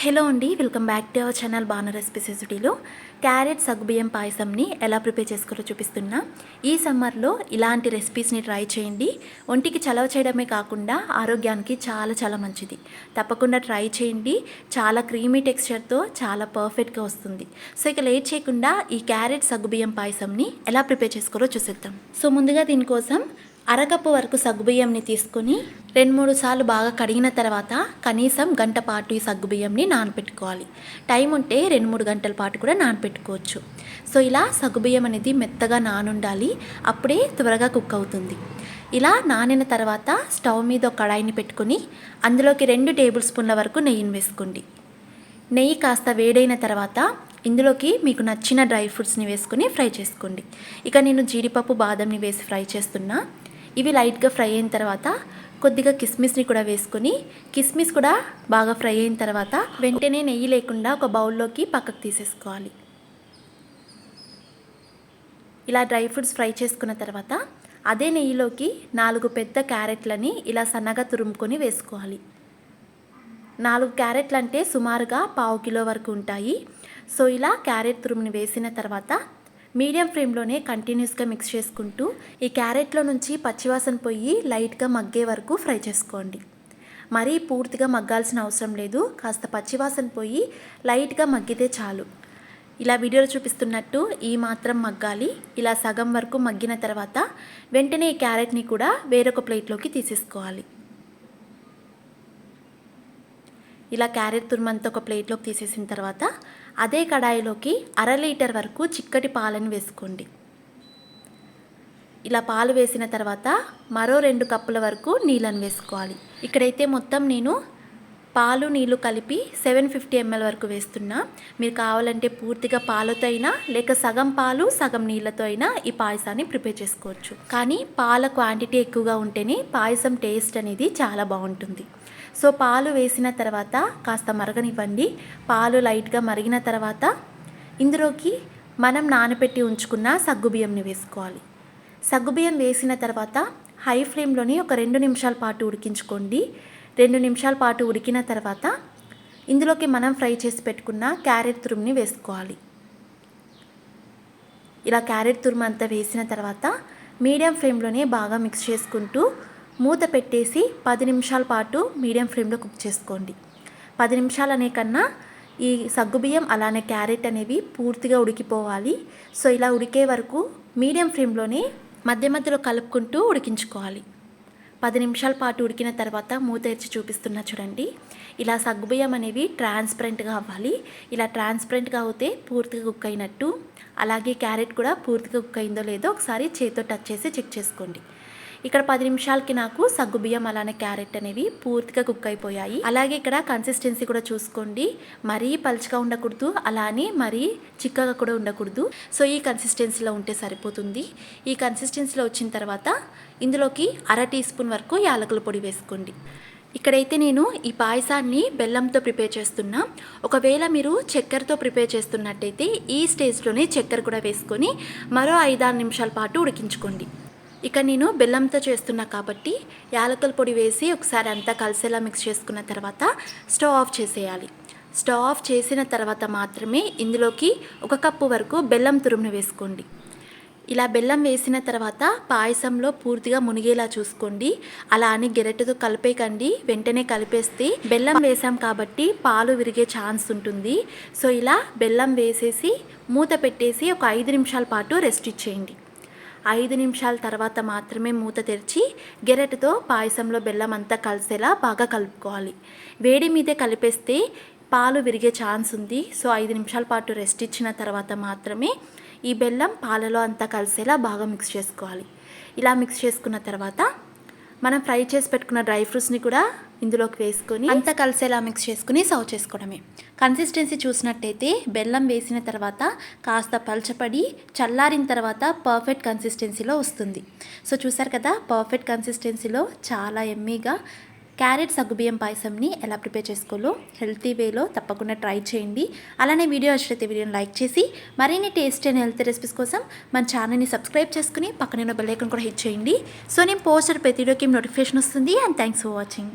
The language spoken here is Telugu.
హలో అండి welcome back to our channel బాణ రెసిపీస్ సెసిటీలో క్యారెట్ సగ్గుబియ్యం పాయసంని ఎలా ప్రిపేర్ చేసుకోవాలో చూపిస్తున్నా. ఈ సమ్మర్లో ఇలాంటి రెసిపీస్ని ట్రై చేయండి. ఒంటికి చలవ చేయడమే కాకుండా ఆరోగ్యానికి చాలా చాలా మంచిది. తప్పకుండా ట్రై చేయండి. చాలా క్రీమీ టెక్స్చర్తో చాలా పర్ఫెక్ట్గా వస్తుంది. సో ఇక లేట్ చేయకుండా ఈ క్యారెట్ సగ్గుబియ్యం పాయసంని ఎలా ప్రిపేర్ చేసుకోవాలో చూసేద్దాం. సో ముందుగా దీనికోసం అరకప్పు వరకు సగ్గుబియ్యంని తీసుకొని రెండు మూడు సార్లు బాగా కడిగిన తర్వాత కనీసం గంట పాటు ఈ సగ్గుబియ్యంని నానపెట్టుకోవాలి. టైం ఉంటే రెండు మూడు గంటల పాటు కూడా నానపెట్టుకోవచ్చు. సో ఇలా సగ్గుబియ్యం అనేది మెత్తగా నానుండాలి. అప్పుడే త్వరగా కుక్ అవుతుంది. ఇలా నానిన తర్వాత స్టవ్ మీద ఒక కడాయిని పెట్టుకొని అందులోకి రెండు టేబుల్ స్పూన్ల వరకు నెయ్యిని వేసుకోండి. నెయ్యి కాస్త వేడైన తర్వాత ఇందులోకి మీకు నచ్చిన డ్రై ఫ్రూట్స్ని వేసుకొని ఫ్రై చేసుకోండి. ఇక నేను జీడిపప్పు బాదంని వేసి ఫ్రై చేస్తున్నా. ఇవి లైట్గా ఫ్రై అయిన తర్వాత కొద్దిగా కిస్మిస్ని కూడా వేసుకొని కిస్మిస్ కూడా బాగా ఫ్రై అయిన తర్వాత వెంటనే నెయ్యి లేకుండా ఒక బౌల్లోకి పక్కకు తీసేసుకోవాలి. ఇలా డ్రై ఫ్రూట్స్ ఫ్రై చేసుకున్న తర్వాత అదే నెయ్యిలోకి నాలుగు పెద్ద క్యారెట్లని ఇలా సన్నగా తురుముకొని వేసుకోవాలి. నాలుగు క్యారెట్లు అంటే సుమారుగా పావు కిలో వరకు ఉంటాయి. సో ఇలా క్యారెట్ తురుముని వేసిన తర్వాత మీడియం ఫ్లేమ్లోనే కంటిన్యూస్గా మిక్స్ చేసుకుంటూ ఈ క్యారెట్లో నుంచి పచ్చివాసన పోయి లైట్గా మగ్గే వరకు ఫ్రై చేసుకోండి. మరీ పూర్తిగా మగ్గాల్సిన అవసరం లేదు. కాస్త పచ్చివాసన పోయి లైట్గా మగ్గితే చాలు. ఇలా వీడియోలో చూపిస్తున్నట్టు ఈ మాత్రం మగ్గాలి. ఇలా సగం వరకు మగ్గిన తర్వాత వెంటనే ఈ క్యారెట్ని కూడా వేరొక ప్లేట్లోకి తీసేసుకోవాలి. ఇలా క్యారెట్ తురుమంతా ఒక ప్లేట్లోకి తీసేసిన తర్వాత అదే కడాయిలోకి అర లీటర్ వరకు చిక్కటి పాలను వేసుకోండి. ఇలా పాలు వేసిన తర్వాత మరో రెండు కప్పుల వరకు నీళ్ళని వేసుకోవాలి. ఇక్కడైతే మొత్తం నేను పాలు నీళ్ళు కలిపి సెవెన్ ఫిఫ్టీ ఎంఎల్ వరకు వేస్తున్నా. మీరు కావాలంటే పూర్తిగా పాలతో అయినా లేక సగం పాలు సగం నీళ్ళతో అయినా ఈ పాయసాన్ని ప్రిపేర్ చేసుకోవచ్చు. కానీ పాల క్వాంటిటీ ఎక్కువగా ఉంటేనే పాయసం టేస్ట్ అనేది చాలా బాగుంటుంది. సో పాలు వేసిన తర్వాత కాస్త మరగనివ్వండి. పాలు లైట్గా మరిగిన తర్వాత ఇందులోకి మనం నానబెట్టి ఉంచుకున్న సగ్గుబియ్యంని వేసుకోవాలి. సగ్గుబియ్యం వేసిన తర్వాత హై ఫ్లేమ్లోని ఒక రెండు నిమిషాల పాటు ఉడికించుకోండి. రెండు నిమిషాల పాటు ఉడికిన తర్వాత ఇందులోకి మనం ఫ్రై చేసి పెట్టుకున్న క్యారెట్ తురుముని వేసుకోవాలి. ఇలా క్యారెట్ తురుము అంతా వేసిన తర్వాత మీడియం ఫ్లేమ్లోనే బాగా మిక్స్ చేసుకుంటూ మూత పెట్టేసి పది నిమిషాల పాటు మీడియం ఫ్లేమ్లో కుక్ చేసుకోండి. పది నిమిషాలు అనే కన్నా ఈ సగ్గుబియ్యం అలానే క్యారెట్ అనేవి పూర్తిగా ఉడికిపోవాలి. సో ఇలా ఉడికే వరకు మీడియం ఫ్లేమ్లోనే మధ్య మధ్యలో కలుపుకుంటూ ఉడికించుకోవాలి. పది నిమిషాల పాటు ఉడికిన తర్వాత మూత తెరిచి చూపిస్తున్నా చూడండి. ఇలా సగ్గుబియ్యం అనేవి ట్రాన్స్పరెంట్గా అవ్వాలి. ఇలా ట్రాన్స్పరెంట్గా అవుతే పూర్తిగా కుక్ అయినట్టు. అలాగే క్యారెట్ కూడా పూర్తిగా కుక్ అయిందో లేదో ఒకసారి చేతితో టచ్ చేసి చెక్ చేసుకోండి. ఇక్కడ పది నిమిషాలకి నాకు సగ్గు బియ్యం అలానే క్యారెట్ అనేవి పూర్తిగా కుక్ అయిపోయాయి. అలాగే ఇక్కడ కన్సిస్టెన్సీ కూడా చూసుకోండి. మరీ పలుచగా ఉండకూడదు అలానే మరీ చిక్కగా కూడా ఉండకూడదు. సో ఈ కన్సిస్టెన్సీలో ఉంటే సరిపోతుంది. ఈ కన్సిస్టెన్సీలో వచ్చిన తర్వాత ఇందులోకి అర టీ స్పూన్ వరకు యాలకుల పొడి వేసుకోండి. ఇక్కడైతే నేను ఈ పాయసాన్ని బెల్లంతో ప్రిపేర్ చేస్తున్నా. ఒకవేళ మీరు చక్కెరతో ప్రిపేర్ చేస్తున్నట్టయితే ఈ స్టేజ్లోనే చక్కెర కూడా వేసుకొని మరో ఐదారు నిమిషాల పాటు ఉడికించుకోండి. ఇక నేను బెల్లంతో చేస్తున్నా కాబట్టి యాలకుల పొడి వేసి ఒకసారి అంతా కలిసేలా మిక్స్ చేసుకున్న తర్వాత స్టవ్ ఆఫ్ చేసేయాలి. స్టవ్ ఆఫ్ చేసిన తర్వాత మాత్రమే ఇందులోకి ఒక కప్పు వరకు బెల్లం తురుమును వేసుకోండి. ఇలా బెల్లం వేసిన తర్వాత పాయసంలో పూర్తిగా మునిగేలా చూసుకోండి. అలా అని గెరెటతో కలిపేకండి. వెంటనే కలిపేస్తే బెల్లం వేసాం కాబట్టి పాలు విరిగే ఛాన్స్ ఉంటుంది. సో ఇలా బెల్లం వేసేసి మూత పెట్టేసి ఒక ఐదు నిమిషాల పాటు రెస్ట్ ఇచ్చేయండి. ఐదు నిమిషాల తర్వాత మాత్రమే మూత తెరిచి గెరెటతో పాయసంలో బెల్లం అంతా కలిసేలా బాగా కలుపుకోవాలి. వేడి మీదే కలిపేస్తే పాలు విరిగే ఛాన్స్ ఉంది. సో ఐదు నిమిషాల పాటు రెస్ట్ ఇచ్చిన తర్వాత మాత్రమే ఈ బెల్లం పాలలో అంతా కలిసేలా బాగా మిక్స్ చేసుకోవాలి. ఇలా మిక్స్ చేసుకున్న తర్వాత మనం ఫ్రై చేసి పెట్టుకున్న డ్రై ఫ్రూట్స్ని కూడా ఇందులోకి వేసుకొని అంతా కలిసేలా మిక్స్ చేసుకుని సర్వ్ చేసుకోవడమే. కన్సిస్టెన్సీ చూసినట్టయితే బెల్లం వేసిన తర్వాత కాస్త పలచపడి చల్లారిన తర్వాత పర్ఫెక్ట్ కన్సిస్టెన్సీలో వస్తుంది. సో చూసారు కదా పర్ఫెక్ట్ కన్సిస్టెన్సీలో చాలా ఎమ్మీగా క్యారెట్ సగ్గుబియ్యం పాయసంని ఎలా ప్రిపేర్ చేసుకోవాలో హెల్తీ వేలో తప్పకుండా ట్రై చేయండి. అలానే వీడియో నచ్చితే వీడియోని లైక్ చేసి మరిన్ని టేస్ట్ అండ్ హెల్తీ రెసిపీస్ కోసం మన ఛానల్ని సబ్స్క్రైబ్ చేసుకుని పక్కన బెల్ ఐకన్ కూడా హిట్ చేయండి. సో నేను పోస్టర్ ప్రతి వీడియోకి నోటిఫికేషన్ వస్తుంది అండ్ థ్యాంక్స్ ఫర్ వాచింగ్.